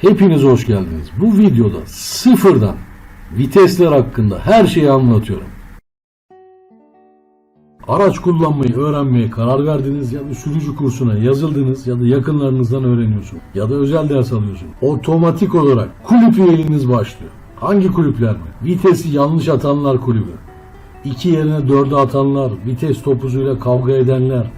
Hepiniz hoş geldiniz. Bu videoda sıfırdan vitesler hakkında her şeyi anlatıyorum. Araç kullanmayı öğrenmeye karar verdiniz ya da sürücü kursuna yazıldınız ya da yakınlarınızdan öğreniyorsun ya da özel ders alıyorsun. Otomatik olarak kulüp üyeliğiniz başlıyor. Hangi kulüpler mi? Vitesi yanlış atanlar kulübü. İki yerine dörde atanlar, vites topuzuyla kavga edenler,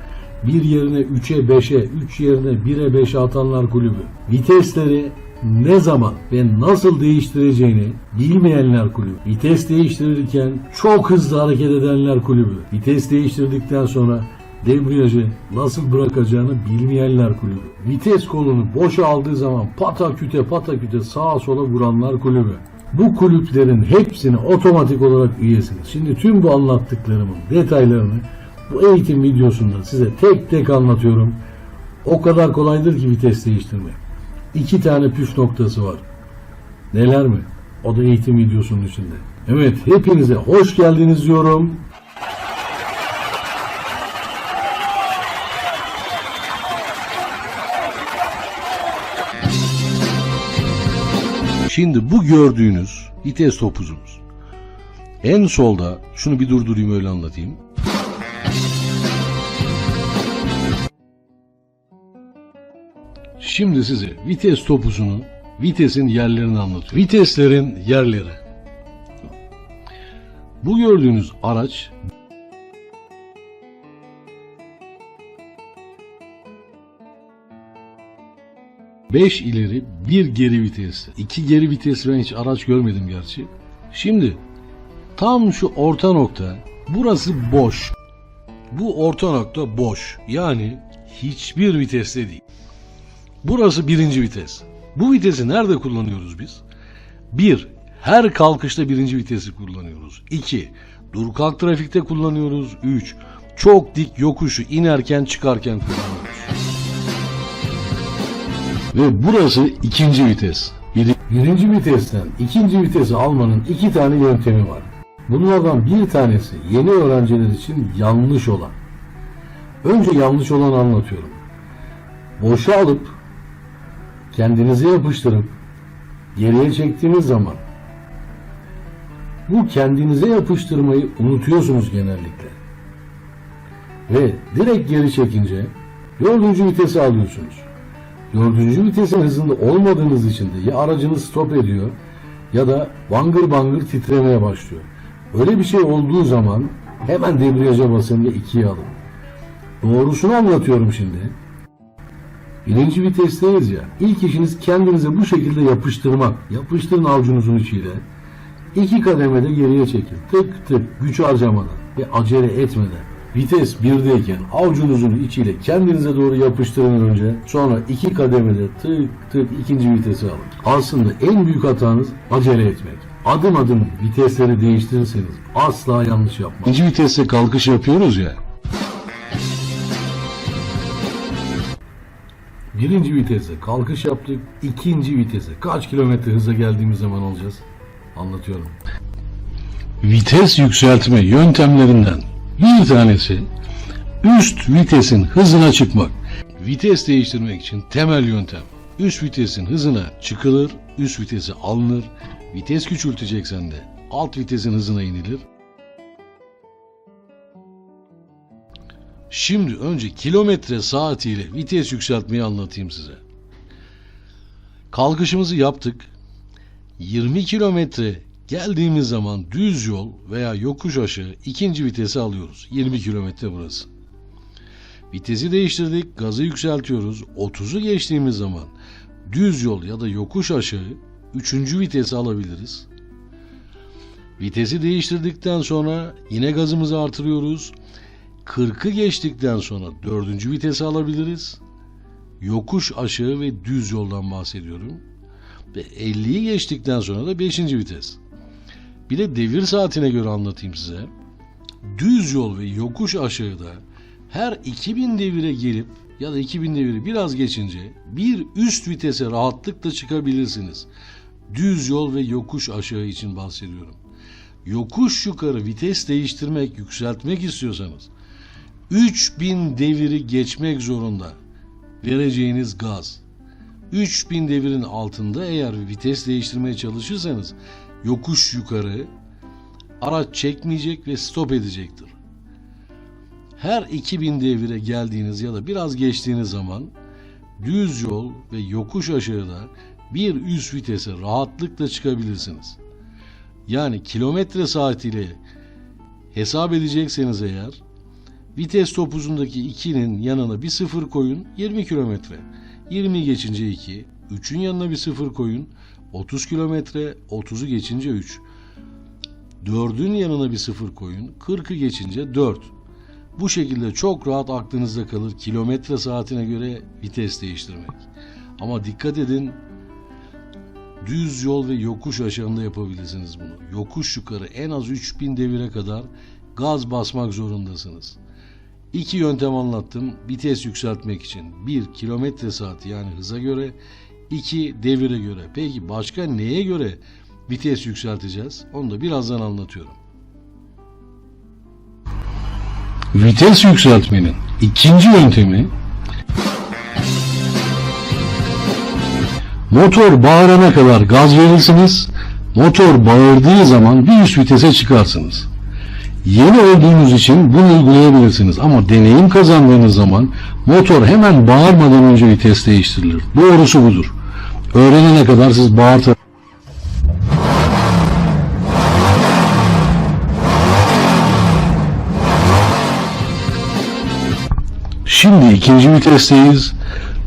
bir yerine 3'e 5'e, 3 yerine 1'e 5'e atanlar kulübü. Vitesleri ne zaman ve nasıl değiştireceğini bilmeyenler kulübü. Vites değiştirirken çok hızlı hareket edenler kulübü. Vites değiştirdikten sonra debriyajı nasıl bırakacağını bilmeyenler kulübü. Vites kolunu boşa aldığı zaman pataküte pataküte sağa sola vuranlar kulübü. Bu kulüplerin hepsine otomatik olarak üyesiniz. Şimdi tüm bu anlattıklarımın detaylarını bu eğitim videosunda size tek tek anlatıyorum. O kadar kolaydır ki vites değiştirmek. İki tane püf noktası var. Neler mi? O da eğitim videosunun içinde. Evet hepinize hoş geldiniz diyorum. Şimdi bu gördüğünüz vites topuzumuz. En solda şunu bir durdurayım öyle anlatayım. Şimdi size vites topuzunu, vitesin yerlerini anlatıyorum. Viteslerin yerleri. Bu gördüğünüz araç Beş ileri bir geri vitesli. İki geri vitesli ben hiç araç görmedim gerçi. Şimdi tam şu orta nokta burası boş. Bu orta nokta boş. Yani hiçbir viteste değil. Burası birinci vites. Bu vitesi nerede kullanıyoruz biz? Bir, her kalkışta birinci vitesi kullanıyoruz. İki, dur kalk trafikte kullanıyoruz. Üç, çok dik yokuşu inerken çıkarken kullanıyoruz. Ve burası ikinci vites. Bir- Birinci vitesten ikinci vitesi almanın iki tane yöntemi var. Bunlardan bir tanesi yeni öğrenciler için yanlış olan. Önce yanlış olanı anlatıyorum. Boşa alıp kendinize yapıştırıp geriye çektiğiniz zaman bu kendinize yapıştırmayı unutuyorsunuz genellikle. Ve direkt geri çekince dördüncü vitesi alıyorsunuz. Dördüncü vitesin hızında olmadığınız için de ya aracınız stop ediyor ya da bangır bangır titremeye başlıyor. Öyle bir şey olduğu zaman hemen debriyaja basın ve ikiye alın. Doğrusunu anlatıyorum şimdi. Birinci vitesteyiz ya. İlk işiniz kendinize bu şekilde yapıştırmak. Yapıştırın avucunuzun içiyle. İki kademede geriye çekin. Tık tık güç harcamadan ve acele etmeden. Vites birdeyken avucunuzun içiyle kendinize doğru yapıştırın önce. Sonra iki kademede tık tık ikinci vitesi alın. Aslında en büyük hatanız acele etmek. Adım adım vitesleri değiştirirseniz asla yanlış yapmaz. İkinci viteste kalkış yapıyoruz ya. Birinci vitese kalkış yaptık. ikinci vitese kaç kilometre hıza geldiğimiz zaman olacağız? Anlatıyorum. Vites yükseltme yöntemlerinden bir tanesi üst vitesin hızına çıkmak. Vites değiştirmek için temel yöntem. Üst vitesin hızına çıkılır, üst vitesi alınır. Vites küçülteceksen de alt vitesin hızına inilir. Şimdi önce kilometre saatiyle vites yükseltmeyi anlatayım size. Kalkışımızı yaptık. 20 kilometre geldiğimiz zaman düz yol veya yokuş aşağı ikinci vitesi alıyoruz. 20 kilometre burası. Vitesi değiştirdik, gazı yükseltiyoruz. 30'u geçtiğimiz zaman düz yol ya da yokuş aşağı üçüncü vitesi alabiliriz. Vitesi değiştirdikten sonra yine gazımızı artırıyoruz. 40'ı geçtikten sonra dördüncü vitesi alabiliriz. Yokuş aşağı ve düz yoldan bahsediyorum. Ve 50'yi geçtikten sonra da 5. vites. Bir de devir saatine göre anlatayım size. Düz yol ve yokuş aşağıda her 2000 devire gelip ya da 2000 deviri biraz geçince bir üst vitese rahatlıkla çıkabilirsiniz. Düz yol ve yokuş aşağı için bahsediyorum. Yokuş yukarı vites değiştirmek, yükseltmek istiyorsanız 3000 deviri geçmek zorunda vereceğiniz gaz 3000 devirin altında eğer vites değiştirmeye çalışırsanız yokuş yukarı araç çekmeyecek ve stop edecektir. Her 2000 devire geldiğiniz ya da biraz geçtiğiniz zaman düz yol ve yokuş aşağıda bir üst vitese rahatlıkla çıkabilirsiniz. Yani kilometre saatiyle hesap edecekseniz eğer vites topuzundaki 2'nin yanına bir sıfır koyun 20 kilometre. 20 geçince 2, 3'ün yanına bir sıfır koyun 30 kilometre, 30'u geçince 3. 4'ün yanına bir sıfır koyun 40'ı geçince 4. Bu şekilde çok rahat aklınızda kalır kilometre saatine göre vites değiştirmek. Ama dikkat edin düz yol ve yokuş aşağında yapabilirsiniz bunu. Yokuş yukarı en az 3000 devire kadar gaz basmak zorundasınız. İki yöntem anlattım vites yükseltmek için. Bir kilometre saati yani hıza göre, iki devire göre. Peki başka neye göre vites yükselteceğiz? Onu da birazdan anlatıyorum. Vites yükseltmenin ikinci yöntemi motor bağırana kadar gaz verirsiniz. Motor bağırdığı zaman bir üst vitese çıkarsınız. Yeni olduğunuz için bunu uygulayabilirsiniz ama deneyim kazandığınız zaman motor hemen bağırmadan önce vites değiştirilir. Doğrusu budur. Öğrenene kadar siz bağırta Şimdi ikinci vitesteyiz.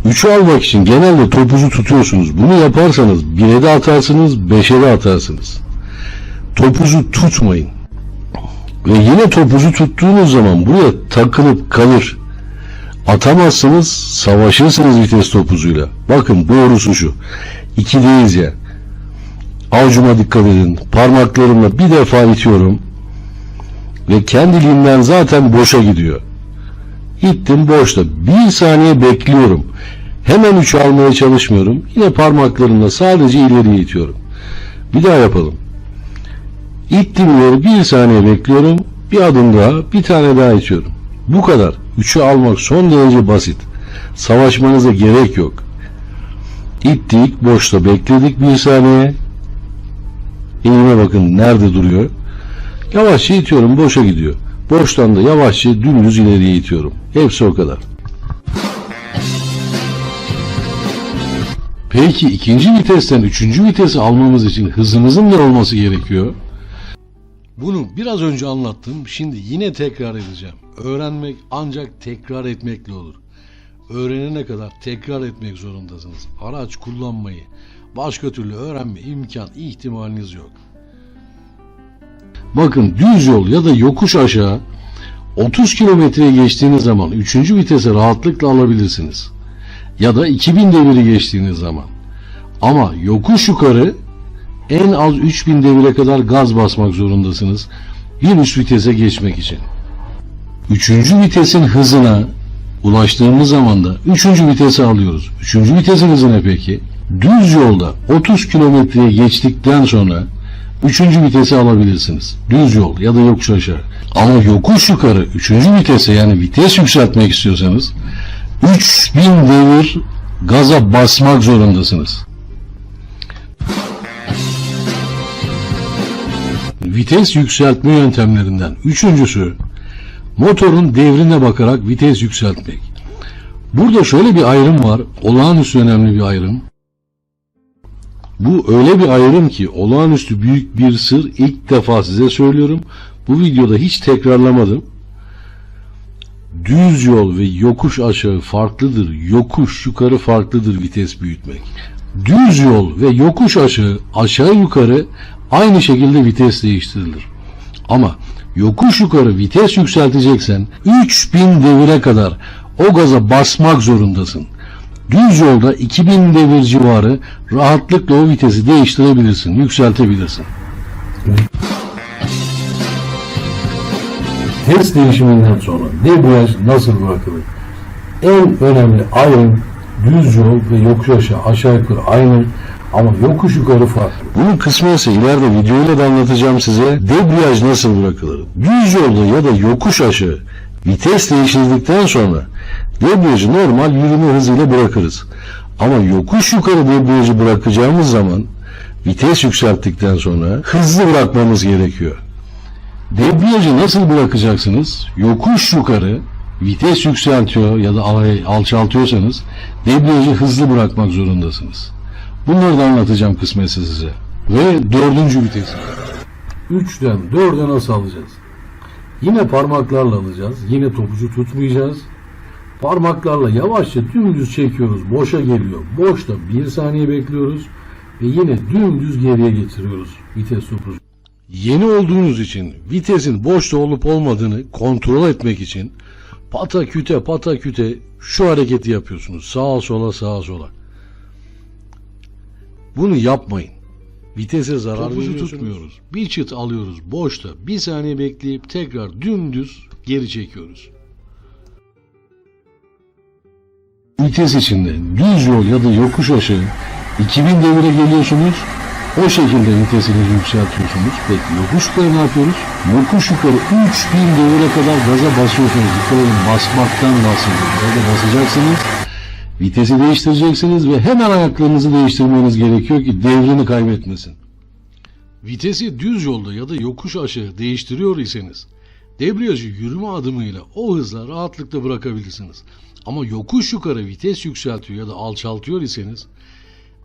Üçü almak için genelde topuzu tutuyorsunuz. Bunu yaparsanız 1'e de atarsınız, 5'e de atarsınız. Topuzu tutmayın. Ve yine topuzu tuttuğunuz zaman buraya takılıp kalır. Atamazsınız, savaşırsınız vites topuzuyla. Bakın doğrusu şu. İkideyiz ya. Avucuma dikkat edin. Parmaklarımla bir defa itiyorum. Ve kendiliğinden zaten boşa gidiyor. İttim boşta. Bir saniye bekliyorum. Hemen üçü almaya çalışmıyorum. Yine parmaklarımla sadece ileriye itiyorum. Bir daha yapalım. İttim ileri bir saniye bekliyorum. Bir adım daha, bir tane daha itiyorum. Bu kadar. Üçü almak son derece basit. Savaşmanıza gerek yok. İttik, boşta bekledik bir saniye. Elime bakın nerede duruyor. Yavaşça itiyorum, boşa gidiyor. Boştan da yavaşça dümdüz ileriye itiyorum. Hepsi o kadar. Peki ikinci vitesten üçüncü vitesi almamız için hızımızın ne olması gerekiyor? Bunu biraz önce anlattım. Şimdi yine tekrar edeceğim. Öğrenmek ancak tekrar etmekle olur. Öğrenene kadar tekrar etmek zorundasınız. Araç kullanmayı başka türlü öğrenme imkan ihtimaliniz yok. Bakın düz yol ya da yokuş aşağı 30 kilometreye geçtiğiniz zaman 3. vitese rahatlıkla alabilirsiniz. Ya da 2000 deviri geçtiğiniz zaman. Ama yokuş yukarı en az 3000 devire kadar gaz basmak zorundasınız. Bir üst vitese geçmek için. Üçüncü vitesin hızına ulaştığımız zaman da üçüncü vitesi alıyoruz. Üçüncü vitesin hızı ne peki? Düz yolda 30 kilometreye geçtikten sonra üçüncü vitesi alabilirsiniz. Düz yol ya da yokuş aşağı. Ama yokuş yukarı üçüncü vitese yani vites yükseltmek istiyorsanız 3000 devir gaza basmak zorundasınız. Vites yükseltme yöntemlerinden üçüncüsü motorun devrine bakarak vites yükseltmek. Burada şöyle bir ayrım var. Olağanüstü önemli bir ayrım. Bu öyle bir ayrım ki olağanüstü büyük bir sır ilk defa size söylüyorum. Bu videoda hiç tekrarlamadım. Düz yol ve yokuş aşağı farklıdır. Yokuş yukarı farklıdır vites büyütmek. Düz yol ve yokuş aşağı aşağı yukarı aynı şekilde vites değiştirilir. Ama yokuş yukarı vites yükselteceksen 3000 devire kadar o gaza basmak zorundasın. Düz yolda 2000 devir civarı rahatlıkla o vitesi değiştirebilirsin, yükseltebilirsin. Test değişiminden sonra debriyaj nasıl bırakılır? En önemli ayrım düz yol ve yokuş aşağı aşağı yukarı aynı ama yokuş yukarı farklı. Bunun kısmı ise ileride videoyla da anlatacağım size. Debriyaj nasıl bırakılır? Düz yolda ya da yokuş aşağı vites değiştirdikten sonra debriyajı normal yürüme hızıyla bırakırız. Ama yokuş yukarı debriyajı bırakacağımız zaman vites yükselttikten sonra hızlı bırakmamız gerekiyor. Debriyajı nasıl bırakacaksınız? Yokuş yukarı vites yükseltiyor ya da al- alçaltıyorsanız debriyajı hızlı bırakmak zorundasınız. Bunları da anlatacağım kısmetse size. Ve dördüncü vites. 3'ten 4'e nasıl alacağız? Yine parmaklarla alacağız. Yine topucu tutmayacağız. Parmaklarla yavaşça dümdüz çekiyoruz. Boşa geliyor. Boşta 1 saniye bekliyoruz. Ve yine dümdüz geriye getiriyoruz vites topucu. Yeni olduğunuz için vitesin boşta olup olmadığını kontrol etmek için pata küte pata küte şu hareketi yapıyorsunuz. Sağa sola sağa sola. Bunu yapmayın. Vitese zarar Topuzu veriyorsunuz. tutmuyoruz. Bir çıt alıyoruz boşta. Bir saniye bekleyip tekrar dümdüz geri çekiyoruz. Vites içinde düz yol ya da yokuş aşağı 2000 devire geliyorsunuz. O şekilde vitesini yükseltiyorsunuz. Peki yokuş yukarı ne yapıyoruz? Yokuş yukarı 3000 devire kadar gaza basıyorsunuz. Dikkat edin basmaktan bahsediyorum. Gaza basacaksınız. Vitesi değiştireceksiniz ve hemen ayaklarınızı değiştirmeniz gerekiyor ki devrini kaybetmesin. Vitesi düz yolda ya da yokuş aşağı değiştiriyor iseniz debriyajı yürüme adımıyla o hızla rahatlıkla bırakabilirsiniz. Ama yokuş yukarı vites yükseltiyor ya da alçaltıyor iseniz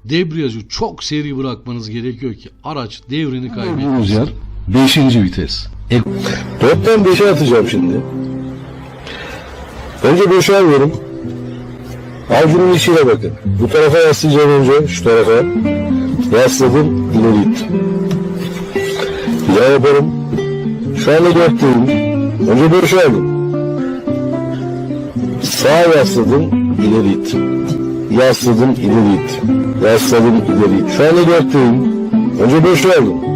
debriyajı çok seri bırakmanız gerekiyor ki araç devrini kaybetmesin. yer 5. vites. E, 4'ten 5'e atacağım şimdi. Önce boşa alıyorum. Avucumun içiyle bakın. Bu tarafa yaslayacağım önce. Şu tarafa. Yasladım. ileri ittim. Bir daha yaparım. Şu anda 4'teyim. Önce boşa aldım. Sağa yasladım. ileri ittim. Yasladım. ileri ittim. Yasladım. ileri ittim. Şu anda 4'teyim. Önce boşa aldım.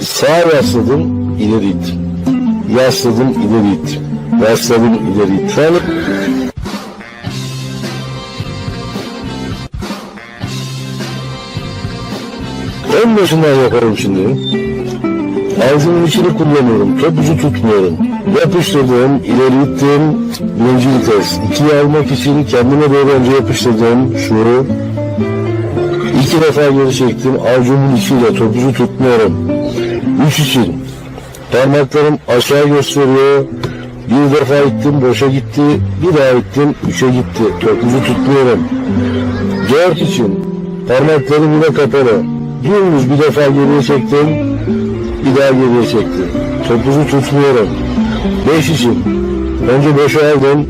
Sağa yasladım, ileri ittim. Yasladım, ileri ittim. Yasladım, ileri ittim. Şu anda en başından yaparım şimdi. Avucumun içini kullanıyorum. Topucu tutmuyorum. Yapıştırdım, ileri ittim. Birinci vites. İkiyi almak için kendime doğru önce yapıştırdım. Şu. İki defa geri çektim. Avucumun içiyle topucu tutmuyorum. Üç için. Parmaklarım aşağı gösteriyor. Bir defa ittim boşa gitti. Bir daha ittim üçe gitti. Topuzu tutmuyorum. Dört için. Parmaklarım yine kapalı. Dümdüz bir defa geriye çektim. Bir daha geriye çektim. Topuzu tutmuyorum. Beş için. Önce boşa aldım.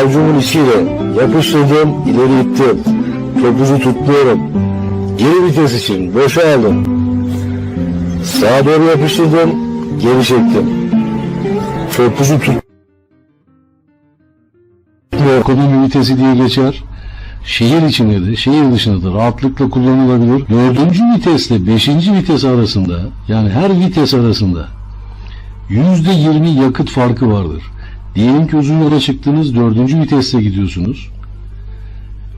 Avcumun içiyle yapıştırdım. ileri ittim. Topuzu tutmuyorum. Geri vites için. Boşa aldım. Sağa doğru yapıştırdım, geri çektim. Topuzu tut. ekonomi vitesi diye geçer. Şehir içinde de şehir dışında da rahatlıkla kullanılabilir. Dördüncü vitesle beşinci vites arasında yani her vites arasında yüzde yirmi yakıt farkı vardır. Diyelim ki uzun yola çıktınız dördüncü vitesle gidiyorsunuz.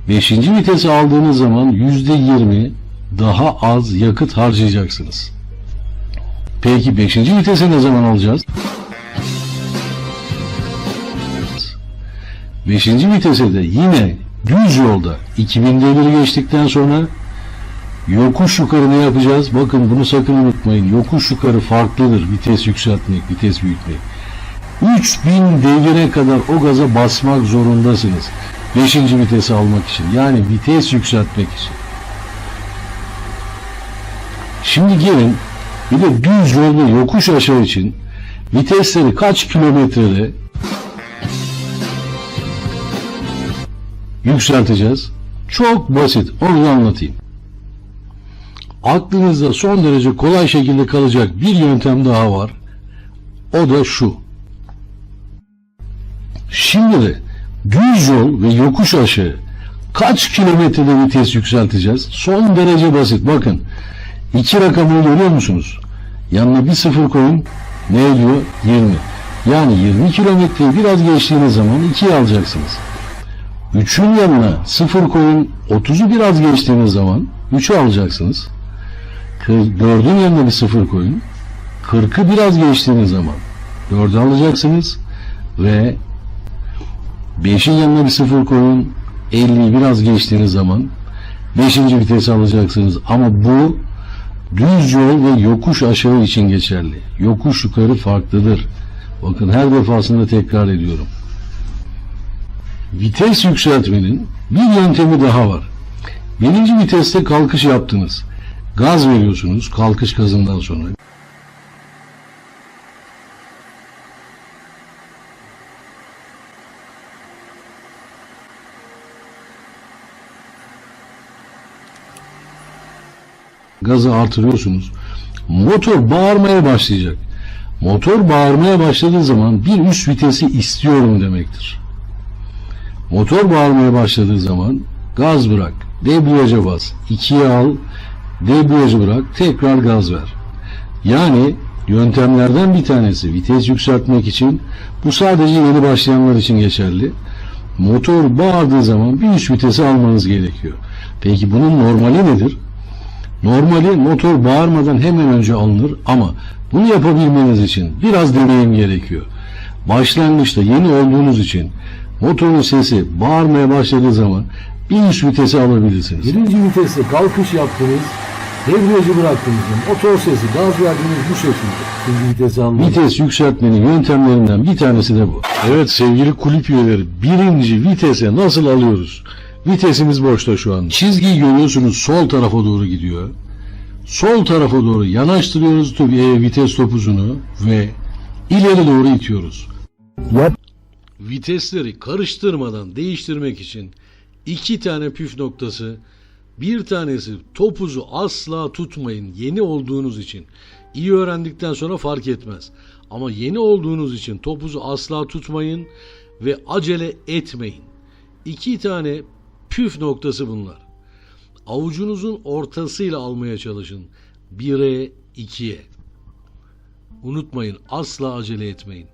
Beşinci vitesi aldığınız zaman yüzde yirmi daha az yakıt harcayacaksınız. Peki 5. vitese ne zaman alacağız? 5. vitese de yine düz yolda 2000 deviri geçtikten sonra yokuş yukarı ne yapacağız? Bakın bunu sakın unutmayın. Yokuş yukarı farklıdır. Vites yükseltmek, vites büyütmek. 3000 devire kadar o gaza basmak zorundasınız. 5. vitesi almak için. Yani vites yükseltmek için. Şimdi gelin bir de düz yolda yokuş aşağı için vitesleri kaç kilometrede yükselteceğiz? Çok basit. Onu da anlatayım. Aklınızda son derece kolay şekilde kalacak bir yöntem daha var. O da şu. Şimdi de düz yol ve yokuş aşağı kaç kilometrede vites yükselteceğiz? Son derece basit. Bakın İki rakamını görüyor musunuz? Yanına bir sıfır koyun ne ediyor? 20. Yani 20 kilometreyi biraz geçtiğiniz zaman 2'yi alacaksınız. 3'ün yanına sıfır koyun 30'u biraz geçtiğiniz zaman 3'ü alacaksınız. 4'ün yanına bir sıfır koyun 40'ı biraz geçtiğiniz zaman 4'ü alacaksınız ve 5'in yanına bir sıfır koyun 50'yi biraz geçtiğiniz zaman 5. vitesi alacaksınız. Ama bu düz yol ve yokuş aşağı için geçerli. Yokuş yukarı farklıdır. Bakın her defasında tekrar ediyorum. Vites yükseltmenin bir yöntemi daha var. Birinci viteste kalkış yaptınız. Gaz veriyorsunuz kalkış gazından sonra. Gazı artırıyorsunuz. Motor bağırmaya başlayacak. Motor bağırmaya başladığı zaman bir üst vitesi istiyorum demektir. Motor bağırmaya başladığı zaman gaz bırak, debriyaja bas, ikiye al, debriyajı bırak, tekrar gaz ver. Yani yöntemlerden bir tanesi vites yükseltmek için bu sadece yeni başlayanlar için geçerli. Motor bağırdığı zaman bir üst vitesi almanız gerekiyor. Peki bunun normali nedir? Normali motor bağırmadan hemen önce alınır ama bunu yapabilmeniz için biraz deneyim gerekiyor. Başlangıçta yeni olduğunuz için motorun sesi bağırmaya başladığı zaman bir üst vitesi alabilirsiniz. Birinci viteste kalkış yaptınız, debriyajı bıraktınız. Motor sesi, gaz verdiniz bu şekilde. İkinci vitesi almanız. Vites yükseltmenin yöntemlerinden bir tanesi de bu. Evet sevgili kulüp üyeleri birinci vitese nasıl alıyoruz? Vitesimiz boşta şu an. Çizgiyi görüyorsunuz sol tarafa doğru gidiyor. Sol tarafa doğru yanaştırıyoruz tabii e, vites topuzunu ve ileri doğru itiyoruz. Yap. Vitesleri karıştırmadan değiştirmek için iki tane püf noktası bir tanesi topuzu asla tutmayın yeni olduğunuz için. İyi öğrendikten sonra fark etmez. Ama yeni olduğunuz için topuzu asla tutmayın ve acele etmeyin. İki tane püf noktası bunlar. Avucunuzun ortasıyla almaya çalışın. 1'e 2'ye. Unutmayın asla acele etmeyin.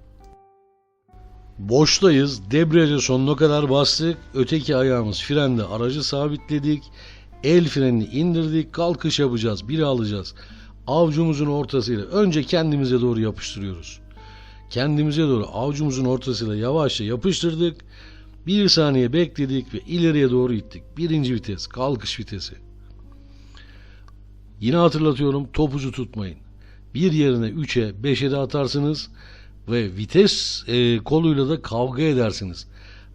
Boştayız. Debriyajı sonuna kadar bastık. Öteki ayağımız frende aracı sabitledik. El frenini indirdik. Kalkış yapacağız. Biri alacağız. Avcumuzun ortasıyla önce kendimize doğru yapıştırıyoruz. Kendimize doğru avcumuzun ortasıyla yavaşça yapıştırdık. Bir saniye bekledik ve ileriye doğru ittik. Birinci vites, kalkış vitesi. Yine hatırlatıyorum topuzu tutmayın. Bir yerine 3'e 5'e de atarsınız ve vites e, koluyla da kavga edersiniz.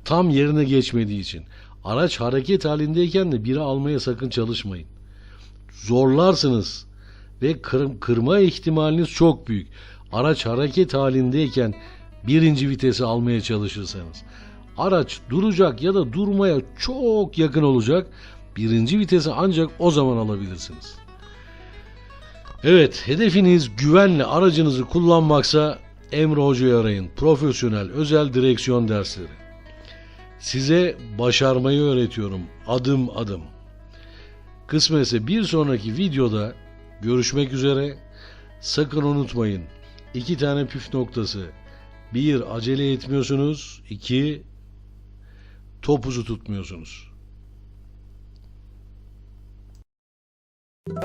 Tam yerine geçmediği için. Araç hareket halindeyken de biri almaya sakın çalışmayın. Zorlarsınız ve kır- kırma ihtimaliniz çok büyük. Araç hareket halindeyken birinci vitesi almaya çalışırsanız. Araç duracak ya da durmaya çok yakın olacak. Birinci vitesi ancak o zaman alabilirsiniz. Evet, hedefiniz güvenle aracınızı kullanmaksa Emre Hoca'yı arayın. Profesyonel özel direksiyon dersleri. Size başarmayı öğretiyorum adım adım. Kısmetse bir sonraki videoda görüşmek üzere. Sakın unutmayın. iki tane püf noktası. Bir, acele etmiyorsunuz. İki, topuzu tutmuyorsunuz.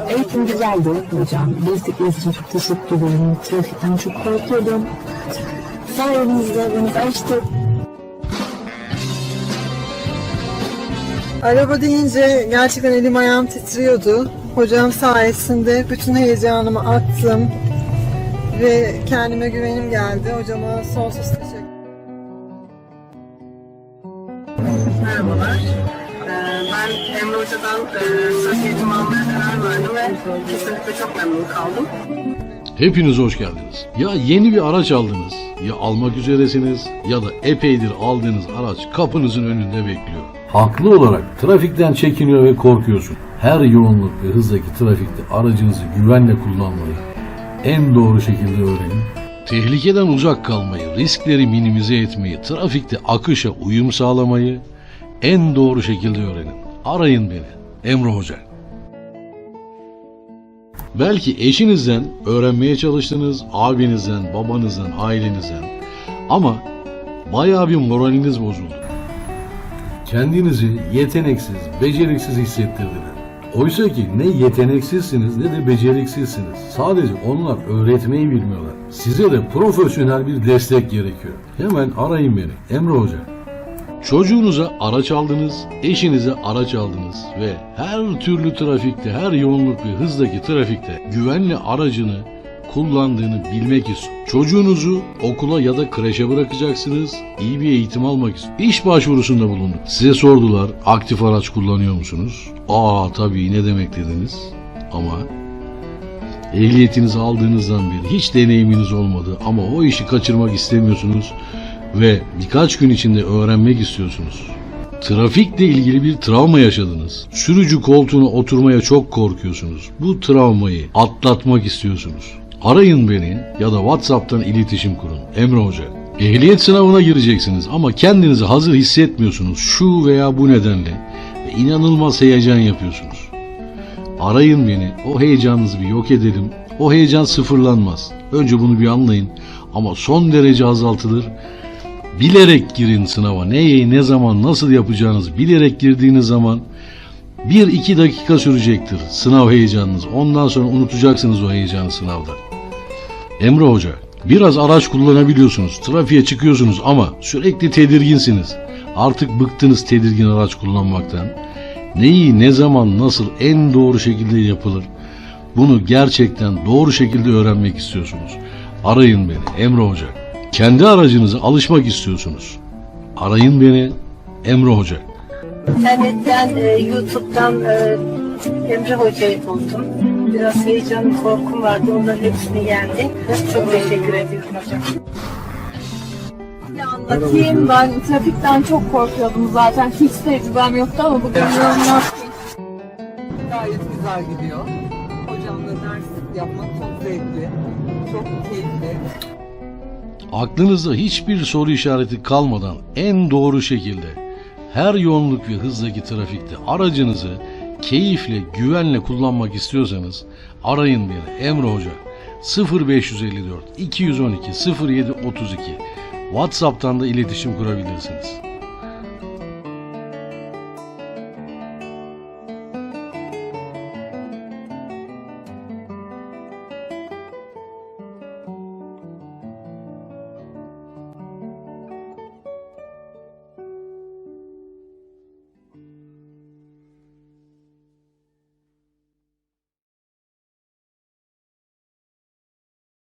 Eğitim güzeldi hocam. Desteklediğiniz için çok teşekkür ederim. Trafikten çok korkuyordum. Sayenizde beni açtı. Araba deyince gerçekten elim ayağım titriyordu. Hocam sayesinde bütün heyecanımı attım ve kendime güvenim geldi. Hocama sonsuz teşekkür Merhabalar. Ben Emre Hoca'dan e, söz eğitimi almaya karar verdim ve kesinlikle çok memnun kaldım. Hepiniz hoş geldiniz. Ya yeni bir araç aldınız, ya almak üzeresiniz ya da epeydir aldığınız araç kapınızın önünde bekliyor. Haklı olarak trafikten çekiniyor ve korkuyorsun. Her yoğunluk ve hızdaki trafikte aracınızı güvenle kullanmayı en doğru şekilde öğrenin. Tehlikeden uzak kalmayı, riskleri minimize etmeyi, trafikte akışa uyum sağlamayı en doğru şekilde öğrenin. Arayın beni. Emre Hoca. Belki eşinizden öğrenmeye çalıştınız, abinizden, babanızdan, ailenizden. Ama bayağı bir moraliniz bozuldu. Kendinizi yeteneksiz, beceriksiz hissettirdiler. Oysa ki ne yeteneksizsiniz ne de beceriksizsiniz. Sadece onlar öğretmeyi bilmiyorlar. Size de profesyonel bir destek gerekiyor. Hemen arayın beni. Emre Hoca. Çocuğunuza araç aldınız, eşinize araç aldınız ve her türlü trafikte, her yoğunluk ve hızdaki trafikte güvenli aracını kullandığını bilmek istiyor. Çocuğunuzu okula ya da kreşe bırakacaksınız, iyi bir eğitim almak istiyor. İş başvurusunda bulunduk. Size sordular, aktif araç kullanıyor musunuz? Aa tabii ne demek dediniz? Ama ehliyetinizi aldığınızdan beri hiç deneyiminiz olmadı ama o işi kaçırmak istemiyorsunuz ve birkaç gün içinde öğrenmek istiyorsunuz. Trafikle ilgili bir travma yaşadınız. Sürücü koltuğuna oturmaya çok korkuyorsunuz. Bu travmayı atlatmak istiyorsunuz. Arayın beni ya da WhatsApp'tan iletişim kurun. Emre Hoca. Ehliyet sınavına gireceksiniz ama kendinizi hazır hissetmiyorsunuz şu veya bu nedenle ve inanılmaz heyecan yapıyorsunuz. Arayın beni. O heyecanınızı bir yok edelim. O heyecan sıfırlanmaz. Önce bunu bir anlayın. Ama son derece azaltılır. Bilerek girin sınava. Neyi, ne zaman, nasıl yapacağınızı bilerek girdiğiniz zaman bir iki dakika sürecektir sınav heyecanınız. Ondan sonra unutacaksınız o heyecanı sınavda. Emre Hoca, biraz araç kullanabiliyorsunuz. Trafiğe çıkıyorsunuz ama sürekli tedirginsiniz. Artık bıktınız tedirgin araç kullanmaktan. Neyi, ne zaman, nasıl en doğru şekilde yapılır? Bunu gerçekten doğru şekilde öğrenmek istiyorsunuz. Arayın beni Emre Hoca. Kendi aracınıza alışmak istiyorsunuz. Arayın beni Emre Hoca. İnternetten, e, YouTube'dan e, Emre Hoca'yı buldum. Biraz heyecan, korkum vardı. Onların hepsini yendi. Çok teşekkür ediyorum hocam. Ne anlatayım? Ben trafikten çok korkuyordum zaten. Hiç tecrübem yoktu ama bugün inanılmaz Gayet güzel gidiyor. Hocamla ders yapmak çok zevkli. Çok keyifli. Aklınızda hiçbir soru işareti kalmadan en doğru şekilde her yoğunluk ve hızdaki trafikte aracınızı keyifle, güvenle kullanmak istiyorsanız arayın beni Emre Hoca 0554 212 0732 WhatsApp'tan da iletişim kurabilirsiniz.